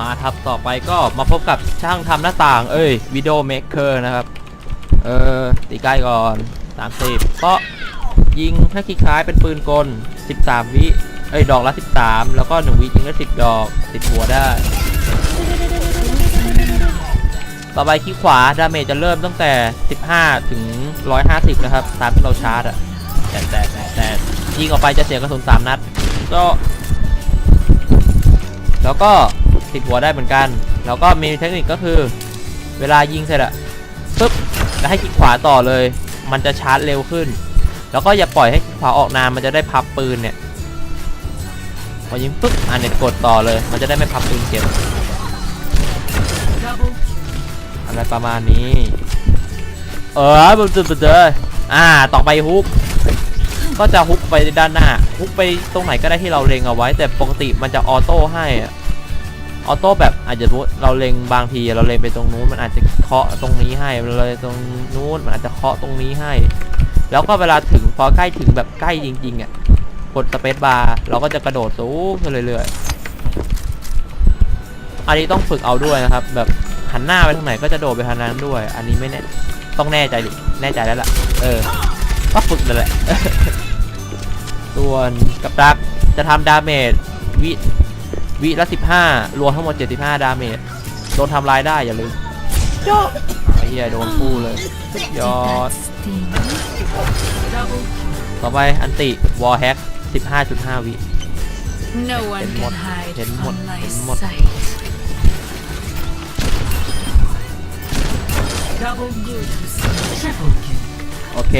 มาทับต่อไปก็มาพบกับช่างทำหน้าต่าง เอ้ยวิดีโอเมคเกอร์นะครับ เออตีใกล้ก่อน 30เพราะยิงถ้าคลิกคล้ายเป็นปืนกล 13 วิเอ้ยดอกละ 13 แล้วก็ 1 วิยิงได้ 10 ดอกติดหัวได้ ต่อไปคลิกขวาดาเมจจะเริ่มตั้งแต่ 15 ถึง 150 นะครับ ตามที่เราชาร์จอะแต่แต่แต่แต่ยิงออกไปจะเสียกระสุน3นัด ก็ แล้วก็ ติดหัวได้เหมือนกัน แล้วก็มีเทคนิคก็คือ เวลายิงเสร็จอะปึ๊บแล้วให้คลิกขวาต่อเลย มันจะชาร์จเร็วขึ้น แล้วก็อย่าปล่อยให้คลิกขวาออกนานมันจะได้พับปืนเนี่ยพอยิงปึ๊บอะเนี่ยกดต่อเลย มันจะได้ไม่พับปืนเก็บอะไรประมาณนี้ เออมันจะเจออ่าต่อไปฮุกก็จะฮุกไปด้านหน้าฮุกไปตรงไหนก็ได้ที่เราเล็งเอาไว้ แต่ปกติมันจะออโต้ให้ ออโต้แบบอาจจะเราเล็งบางทีเราเล็งไปตรงนู้นมันอาจจะเคาะตรงนี้ให้เลยตรงนู้นมันอาจจะเคาะตรงนี้ให้ แล้วก็เวลาถึงพอใกล้ถึงแบบใกล้จริงๆอะกดสเปซบาร์เราก็จะกระโดดสูงขึ้นเรื่อยๆอันนี้ต้องฝึกเอาด้วยนะครับ แบบหันหน้าไปทางไหนก็จะโดดไปทางนั้นด้วย อันนี้ไม่แน่ต้องแน่ใจดิแน่ใจแล้วล่ะ เออก็ฝึกนั่นแหละส่วนกับดักจะทำดาเมจวิ วิละ15 รวมทั้งหมด 75 ดาเมจ โดนทำลายได้อย่าลืมโยกไอ้เหี้ยโดนคู่เลย ยอด ต่อไปอันติ วอลแฮก15.5 วิ No one ห็นหมด can hide เห็นหมด from my เห็นหมด sight. โอเค